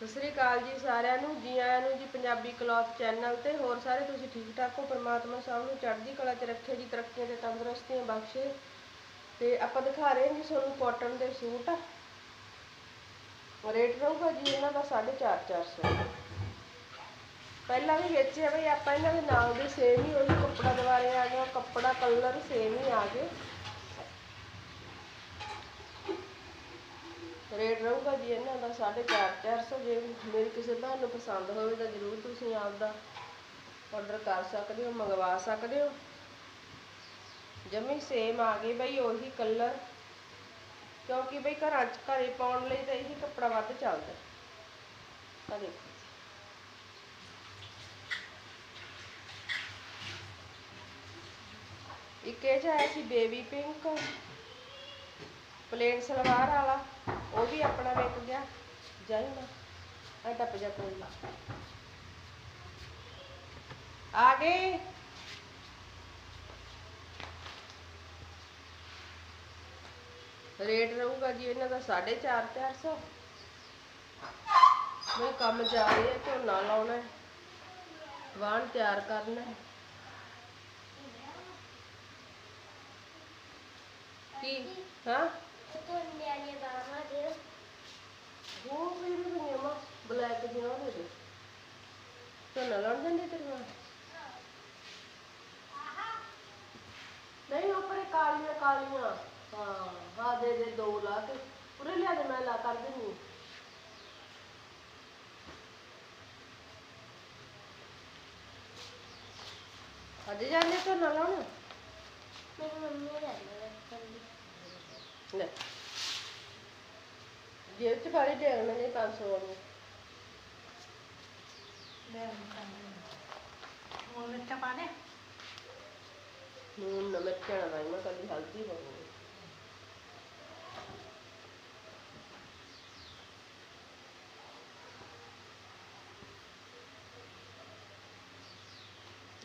ਸਤਿ ਸ੍ਰੀ ਅਕਾਲ ਜੀ ਸਾਰਿਆਂ ਨੂੰ, ਜੀ ਆਇਆਂ ਨੂੰ ਜੀ ਪੰਜਾਬੀ ਕਲੌਥ ਚੈਨਲ ਤੇ, ਹੋਰ ਸਾਰੇ ਤੁਸੀਂ ਠੀਕ ਠਾਕ ਹੋ? ਪ੍ਰਮਾਤਮਾ ਸਭ ਨੂੰ ਚੜ੍ਹਦੀ ਕਲਾ 'ਚ ਰੱਖੇ ਜੀ, ਤਰੱਕੀਆਂ ਤੇ ਤੰਦਰੁਸਤੀਆਂ ਬਖਸ਼ੇ। ਤੇ ਆਪਾਂ ਦਿਖਾ ਰਹੇ ਹਾਂ ਜੀ ਤੁਹਾਨੂੰ ਕਾਟਨ ਦੇ ਸੂਟ। ਰੇਟ ਰਹੂਗਾ ਜੀ ਇਹਨਾਂ ਦਾ 450 400 ਪਹਿਲਾਂ ਵੀ ਵੇਚਿਆ ਆ ਬਈ, ਆਪਾਂ ਇਹਨਾਂ ਦੇ ਨਾਲ ਦੇ ਸੇਮ ਹੀ ਉਹੀ ਕੱਪੜਾ ਦੁਬਾਰੇ ਆ ਗਿਆ, ਕੱਪੜਾ ਕਲਰ ਸੇਮ ਹੀ ਆ ਗਏ। ਰੇਟ ਰਹੂਗਾ ਜੀ ਇਹਨਾਂ ਦਾ 450 ਜੇ ਮੇਰੀ ਕਿਸੇ ਤੁਹਾਨੂੰ ਪਸੰਦ ਹੋਵੇ ਤਾਂ ਜ਼ਰੂਰ ਤੁਸੀਂ ਆਪਦਾ ਆਰਡਰ ਕਰ ਸਕਦੇ ਹੋ, ਮੰਗਵਾ ਸਕਦੇ ਹੋ। ਜਮੀ ਸੇਮ ਆ ਗਏ ਬਈ, ਉਹੀ ਕਲਰ ਕਿਉਂਕਿ ਬਈ ਘਰਾਂ 'ਚ ਘਰੇ ਪਾਉਣ ਲਈ ਤਾਂ ਇਹੀ ਕੱਪੜਾ ਵੱਧ ਚੱਲਦਾ। ਆ ਦੇਖੋ ਇੱਕ ਇਹ 'ਚ ਆਇਆ ਸੀ ਬੇਬੀ ਪਿੰਕ ਪਲੇਨ ਸਲਵਾਰ ਵਾਲਾ। ਵੀ ਆਪਣਾ ਵਿਕ ਗਿਆ ਜਾਈਂਦਾ ਐ ਟੱਪ ਜਾ ਕੋਈ ਨਾ। ਆ ਗਏ। ਰੇਟ ਰਹੂਗਾ ਜੀ ਇਹਨਾਂ ਦਾ 4.5 400 ਮੈਂ ਕੰਮ ਜਾ ਰਹੀ ਹੈ ਝੋਨਾ ਲਾਉਣਾ ਹੈ। ਵਾਹਣ ਤਿਆਰ ਕਰਨਾ ਹੈ। ਕੀ? ਹਾਂ? ਉਹ ਵੀ ਨਹੀਂ ਮਾ ਬਲੈਕ ਦੀਆਂ ਉਹ ਦੇ ਦੇ ਝੋਨਾ ਲਾਉਣ ਜਾਂਦੇ ਤੇਰੇ ਨਾਲ ਨਹੀਂ ਉਹ ਪਰੇ ਕਾਲੀਆਂ ਕਾਲੀਆਂ ਹਾਂ ਹਾਂ ਦੇ ਦੇ ਦੋ ਲਾ ਕੇ ਪੂਰੇ ਲਿਆ ਦੇ ਮੈਂ ਲਾ ਕਰ ਦਿੰਦੀ ਅੱਜ ਜਾਂਦੇ ਝੋਨਾ ਲਾਉਣ ਲੈ ਜੇਬ ਚ ਫਾੜੀ ਦੇ ਮੈਨੇ 500 ਵਾਲੀ। ਨੂਨ ਨਮਕ ਚਣਾ ਨਹੀਂ ਮੈਂ ਕਦੀ ਹਲਦੀ ਪਾਉਂਗੀ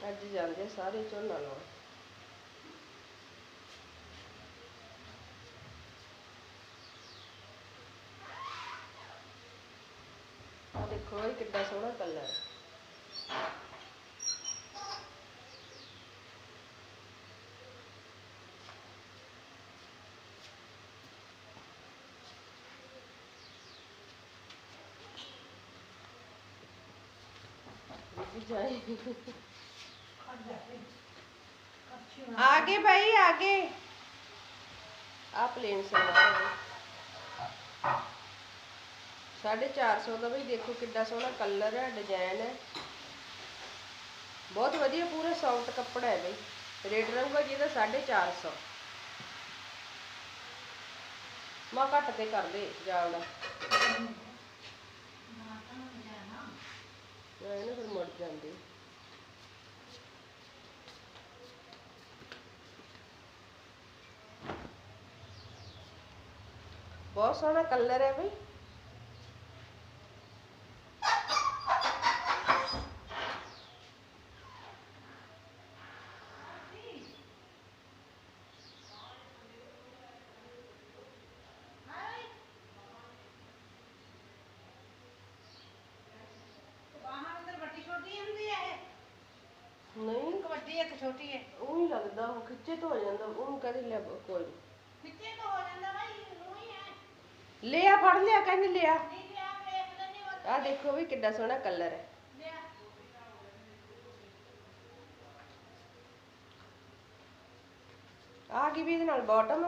ਅੱਜ ਜਾਂਦੇ ਸਾਰੇ ਝੋਨਾ ਲਾਉਣ। छोटा थोड़ा कलर आगे भाई आगे। आप लेन से 450 ਦਾ ਬਈ ਦੇਖੋ ਕਿੱਡਾ ਸੋਹਣਾ ਕਲਰ ਹੈ ਡਿਜਾਇਨ ਹੈ। ਬਹੁਤ ਵਧੀਆ ਪੂਰਾ ਸੋਫਟ ਕੱਪੜਾ ਹੈ ਬਈ। ਰੇਟ ਰਹੂਗਾ ਜਿਹਦਾ 450 ਮਾ ਘੱਟ ਤੇ ਕਰ ਦੇ ਜਾਵੜਾ ਇਹਨੂੰ ਫਿਰ ਮੁੜ ਜਾਂਦੀ। ਬਹੁਤ ਸੋਹਣਾ ਕਲਰ ਹੈ ਬਈ। ਕਬੱਡੀ ਇੱਕ ਛੋਟੀ ਹੈ? ਉਹ ਹੀ ਲੱਗਦਾ ਉਹ ਖਿੱਚੇ ਤੋਂ ਹੋ ਜਾਂਦਾ ਉਹਨੂੰ ਕਹਿੰਦੇ ਲੈ ਬ- ਕੋਈ ਨੀ। ਤੋਂ ਹੋ ਜਾਂਦਾ ਭਾਈ ਨੂੰ ਹੀ। ਹੈ ਲਿਆ ਫੜ ਲਿਆ ਕਹਿੰਦੇ ਲਿਆ। ਨਹੀਂ ਲਿਆ ਵੇਖ ਲੈਣੀ ਉਹ ਆ ਦੇਖੋ ਵੀ ਕਿੱਡਾ ਸੋਹਣਾ ਕਲਰ ਹੈ। ਲਿਆ। ਆ ਗਈ ਵੀ ਇਹਦੇ ਨਾਲ ਬਾਟਮ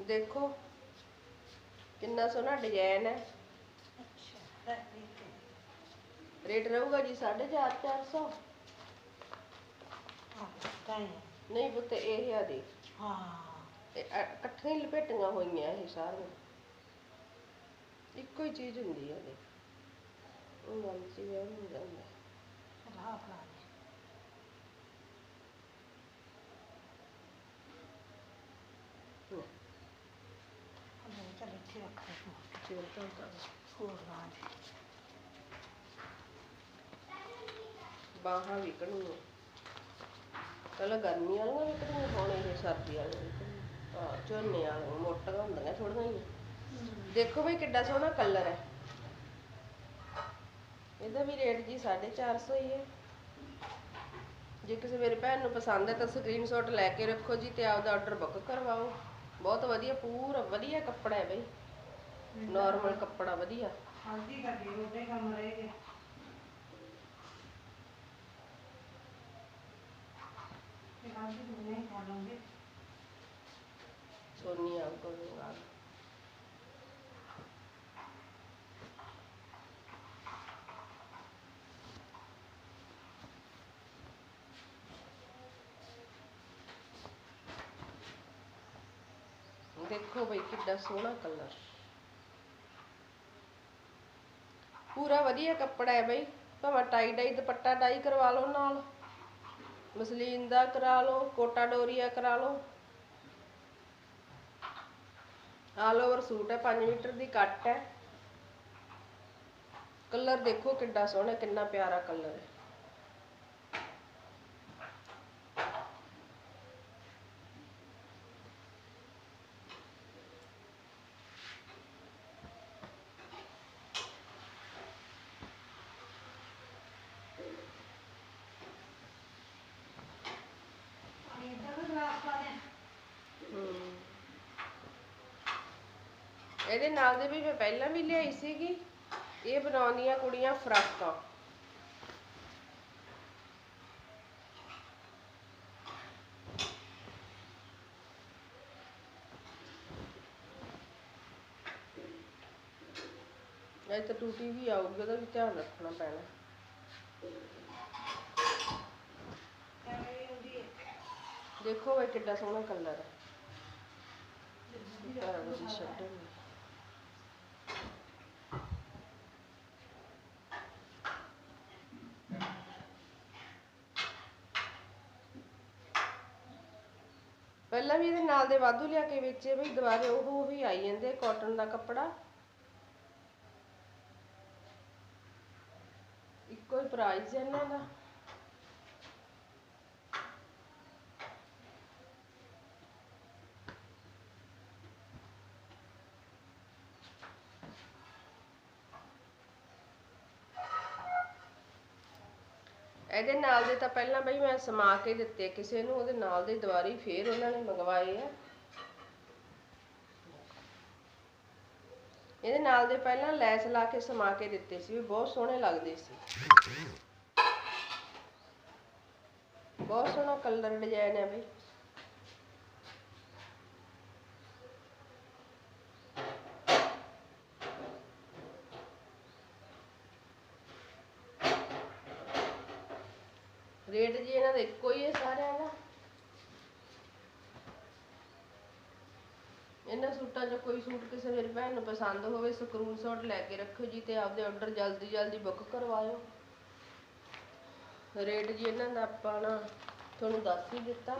ਦੇਖੋ ਕਿੰਨਾ ਸੋਹਣਾ ਡਿਜ਼ਾਈਨ ਹੈ। ਅੱਛਾ ਰੇਟ ਰਹੂਗਾ ਜੀ 4.5 400 ਹਾਂ ਤਾਂ ਹੀ ਨਹੀਂ ਪੁੱਤ ਇਹ ਆ ਦੇ ਹਾਂ। ਇਹ ਅ- ਇਕੱਠੀਆਂ ਹੀ ਲਪੇਟੀਆਂ ਹੋਈਆਂ ਇਹ ਸਾਰੀਆਂ। ਇੱਕੋ ਹੀ ਚੀਜ਼ ਹੁੰਦੀ ਹੈ ਦੇ ਉਹ ਗੱਲ ਸੀ ਉਹ ਨਹੀਂ ਜਾਂਦਾ ਰਾਹ ਫੜਾ ਦੇ ਲੈ, ਉਹ ਚੱਲ ਇੱਥੇ ਰੱਖ ਦੇ ਤੂੰ ਚਿਰ ਤਾਂ ਤਾਂ ਹੋਰ ਰਾਹ ਦੇ। ਬਾਹਾਂ ਵਿਕਣੀਆਂ ਪਹਿਲਾਂ ਗਰਮੀ ਵਾਲੀਆਂ ਵਿਕਣੀਆਂ ਹੁਣ ਇਹ ਸਰਦੀ ਵਾਲੀਆਂ ਵਿਕਣੀਆਂ ਹਾਂ ਝੋਨੇ ਵਾਲੀਆਂ ਮੋਟੀਆਂ ਹੁੰਦੀਆਂ ਥੋੜੀਆਂ ਹੀ। ਦੇਖੋ ਬਈ ਕਿੱਡਾ ਸੋਹਣਾ ਕਲਰ ਹੈ। ਇਹਦਾ ਵੀ ਰੇਟ ਜੀ 450 ਹੀ ਹੈ। ਜੇ ਕਿਸੇ ਮੇਰੇ ਭੈਣ ਨੂੰ ਪਸੰਦ ਹੈ ਤਾਂ ਸਕਰੀਨਸ਼ਾਟ ਲੈ ਕੇ ਰੱਖੋ ਜੀ ਤੇ ਆਪਦਾ ਆਰਡਰ ਬੁੱਕ ਕਰਵਾਓ। ਬਹੁਤ ਵਧੀਆ ਪੂਰਾ ਵਧੀਆ ਕੱਪੜਾ ਹੈ ਬਈ। ਨਾਰਮਲ ਕੱਪੜਾ ਵਧੀਆ। ਹਲਦੀ ਗਏ ਤੇ ਹਲਦੀ ਨੂੰ ਨਹੀਂ ਖਾ ਲਵਾਂਗੇ ਸੋਨੀ ਦੇਖੋ ਬਈ ਕਿੱਡਾ ਸੋਹਣਾ ਕਲਰ ਪੂਰਾ ਵਧੀਆ ਕੱਪੜਾ ਹੈ ਬਈ। ਭਾਵੇਂ ਟਾਈ ਡਾਈ ਦੁਪੱਟਾ ਡਾਈ ਕਰਵਾ ਲਓ ਨਾਲ। ਮਸਲੀਨ ਦਾ ਕਰਾ ਲਓ, ਕੋਟਾ ਡੋਰੀਆ ਕਰਾ ਲਓ। ਆਲ ਓਵਰ ਸੂਟ ਹੈ 5 ਮੀਟਰ ਦੀ ਕੱਟ ਹੈ। ਕਲਰ ਦੇਖੋ ਕਿੰਨਾ ਸੋਹਣਾ, ਕਿੰਨਾ ਪਿਆਰਾ ਕਲਰ ਹੈ। ਇਹਦੇ ਨਾਲ ਦੇ ਵੀ ਮੈਂ ਪਹਿਲਾਂ ਵੀ ਲਿਆਈ ਸੀਗੀ। ਇਹ ਬਣਾਉਂਦੀਆਂ ਕੁੜੀਆਂ ਫਰਾਕਾਂ। ਇਹ ਤਾਂ ਟੂਟੀ ਵੀ ਆਊਗੀ, ਉਹਦਾ ਵੀ ਧਿਆਨ ਰੱਖਣਾ ਪੈਣਾ। ਦੇਖੋ ਇਹ ਕਿੱਡਾ ਸੋਹਣਾ ਕਲਰ ਹੈ ਸਾਰਾ ਕੁਝ ਛੱਡਣ ਪਹਿਲਾਂ ਵੀ ਇਹਦੇ ਨਾਲ ਦੇ ਵਾਧੂ ਲਿਆ ਕੇ ਵੇਚੇ ਬਈ ਦੁਬਾਰੇ ਉਹ ਉਹ ਆਈ ਜਾਂਦੇ ਕਾਟਨ ਦਾ ਕੱਪੜਾ। ਇੱਕੋ ਹੀ ਪ੍ਰਾਈਸ ਇਹਨਾਂ ਦਾ। ਇਹਦੇ ਨਾਲ ਦੇ ਤਾਂ ਪਹਿਲਾਂ ਬਈ ਮੈਂ ਸਮਾ ਕੇ ਦਿੱਤੇ, ਕਿਸੇ ਨੂੰ ਉਹਦੇ ਨਾਲ ਦੇ ਦੁਬਾਰੀ ਫੇਰ ਉਹਨਾਂ ਨੇ ਮੰਗਵਾਏ ਆ। ਇਹਦੇ ਨਾਲ ਦੇ ਪਹਿਲਾਂ ਲੈਸ ਲਾ ਕੇ ਸਮਾ ਕੇ ਦਿੱਤੇ ਸੀ, ਵੀ ਬਹੁਤ ਸੋਹਣੇ ਲੱਗਦੇ ਸੀ। ਬਹੁਤ ਸੋਹਣਾ ਕਲਰ ਡਿਜ਼ਾਈਨ ਹੈ ਬਈ। ਰੇਟ ਜੀ ਇਹਨਾਂ ਦਾ ਇੱਕੋ ਹੀ ਹੈ ਸਾਰਿਆਂ ਦਾ। ਇਹਨਾਂ ਸੂਟਾਂ ਚ ਕੋਈ ਸੂਟ ਕਿਸੇ ਮੇਰੀ ਭੈਣ ਨੂੰ ਪਸੰਦ ਹੋਵੇ ਸਕਰੀਨਸ਼ਾਟ ਲੈ ਕੇ ਰੱਖੋ ਜੀ ਤੇ ਆਪਦੇ ਆਰਡਰ ਜਲਦੀ ਜਲਦੀ ਬੁੱਕ ਕਰਵਾਇਓ। ਰੇਟ ਜੀ ਇਹਨਾਂ ਦਾ ਆਪਾਂ ਨਾ ਤੁਹਾਨੂੰ ਦੱਸ ਹੀ ਦਿੱਤਾ।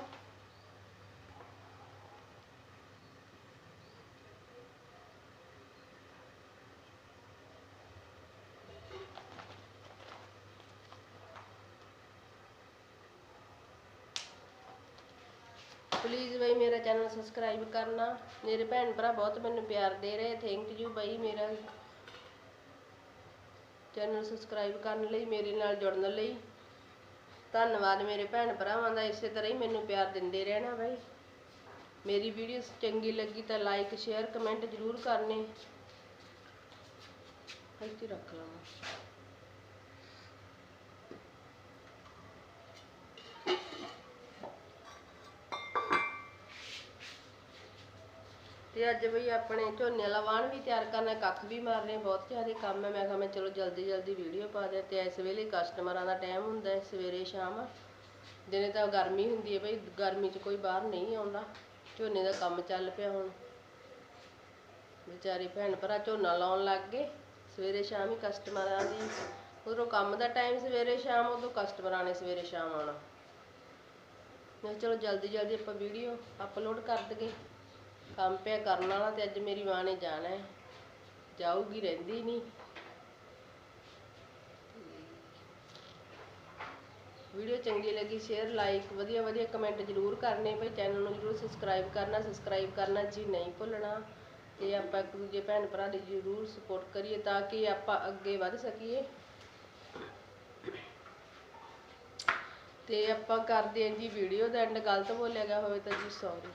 ਪਲੀਜ਼ ਬਈ ਮੇਰਾ ਚੈਨਲ ਸਬਸਕ੍ਰਾਈਬ ਕਰਨਾ। ਮੇਰੇ ਭੈਣ ਭਰਾ ਬਹੁਤ ਮੈਨੂੰ ਪਿਆਰ ਦੇ ਰਹੇ। ਥੈਂਕ ਯੂ ਬਈ ਮੇਰਾ। ਚੈਨਲ ਸਬਸਕ੍ਰਾਈਬ ਕਰਨ ਲਈ, ਮੇਰੇ ਨਾਲ ਜੁੜਨ ਲਈ। ਧੰਨਵਾਦ ਮੇਰੇ ਭੈਣ ਭਰਾਵਾਂ ਦਾ, ਇਸੇ ਤਰ੍ਹਾਂ ਹੀ ਮੈਨੂੰ ਪਿਆਰ ਦਿੰਦੇ ਰਹਿਣਾ ਬਈ। ਮੇਰੀ ਵੀਡੀਓ ਚੰਗੀ ਲੱਗੀ ਤਾਂ ਲਾਈਕ ਸ਼ੇਅਰ ਕਮੈਂਟ ਜ਼ਰੂਰ ਕਰਨੇ। ਇੱਥੇ ਰੱਖ ਲਵਾਂ ਤੇ ਅੱਜ ਬਈ ਆਪਣੇ ਝੋਨੇ ਵਾਲਾ ਵਾਣ ਵੀ ਤਿਆਰ ਕਰਨਾ, ਕੱਖ ਵੀ ਮਾਰਨੇ, ਬਹੁਤ ਜ਼ਿਆਦਾ ਕੰਮ ਹੈ। ਮੈਂ ਕਿਹਾ ਮੈਂ ਚਲੋ ਜਲਦੀ ਜਲਦੀ ਵੀਡੀਓ ਪਾ ਦਿਆਂ ਤੇ ਇਸ ਵੇਲੇ ਕਸਟਮਰਾਂ ਦਾ ਟਾਈਮ ਹੁੰਦਾ ਹੈ, ਸਵੇਰੇ ਸ਼ਾਮ। ਦਿਨੇ ਤਾਂ ਗਰਮੀ ਹੁੰਦੀ ਹੈ ਬਈ, ਗਰਮੀ 'ਚ ਕੋਈ ਬਾਹਰ ਨਹੀਂ ਆਉਂਦਾ। ਝੋਨੇ ਦਾ ਕੰਮ ਚੱਲ ਪਿਆ ਹੁਣ। ਵਿਚਾਰੇ ਭੈਣ ਭਰਾ ਝੋਨਾ ਲਾਉਣ ਲੱਗ ਗਏ। ਸਵੇਰੇ ਸ਼ਾਮ ਹੀ ਕਸਟਮਰਾਂ ਦੀ, ਉਦੋਂ ਕੰਮ ਦਾ ਟਾਈਮ ਸਵੇਰੇ ਸ਼ਾਮ, ਉਦੋਂ ਕਸਟਮਰਾਂ ਨੇ ਸਵੇਰੇ ਸ਼ਾਮ ਆਉਣਾ। ਮੈਂ ਕਿਹਾ ਚਲੋ ਜਲਦੀ ਜਲਦੀ ਆਪਾਂ ਵੀਡੀਓ ਅਪਲੋਡ ਕਰ ਦਈਏ। ਕੰਮ ਪਿਆ ਕਰਨ ਵਾਲਾ ਤੇ ਅੱਜ ਮੇਰੀ ਮਾਂ ਨੇ ਜਾਣਾ ਹੈ। ਜਾਊਗੀ, ਰਹਿੰਦੀ ਨਹੀਂ। ਵੀਡੀਓ ਚੰਗੀ ਲੱਗੀ ਸ਼ੇਅਰ ਲਾਈਕ ਵਧੀਆ ਵਧੀਆ ਕਮੈਂਟ ਜ਼ਰੂਰ ਕਰਨੇ। ਭਾਈ ਚੈਨਲ ਨੂੰ ਜ਼ਰੂਰ ਸਬਸਕ੍ਰਾਈਬ ਕਰਨਾ ਸਬਸਕ੍ਰਾਈਬ ਕਰਨਾ ਜੀ ਨਹੀਂ ਭੁੱਲਣਾ। ਤੇ ਆਪਾਂ ਇੱਕ ਦੂਜੇ ਭੈਣ ਭਰਾ ਦੀ ਜ਼ਰੂਰ ਸਪੋਰਟ ਕਰੀਏ ਤਾਂ ਕਿ ਆਪਾਂ ਅੱਗੇ ਵਧ ਸਕੀਏ। ਤੇ ਆਪਾਂ ਕਰਦੇ ਹਾਂ ਜੀ ਵੀਡੀਓ ਦਾ ਐਂਡ ਗਲਤ ਬੋਲਿਆ ਗਿਆ ਹੋਵੇ ਤਾਂ ਜੀ ਸੌਰੀ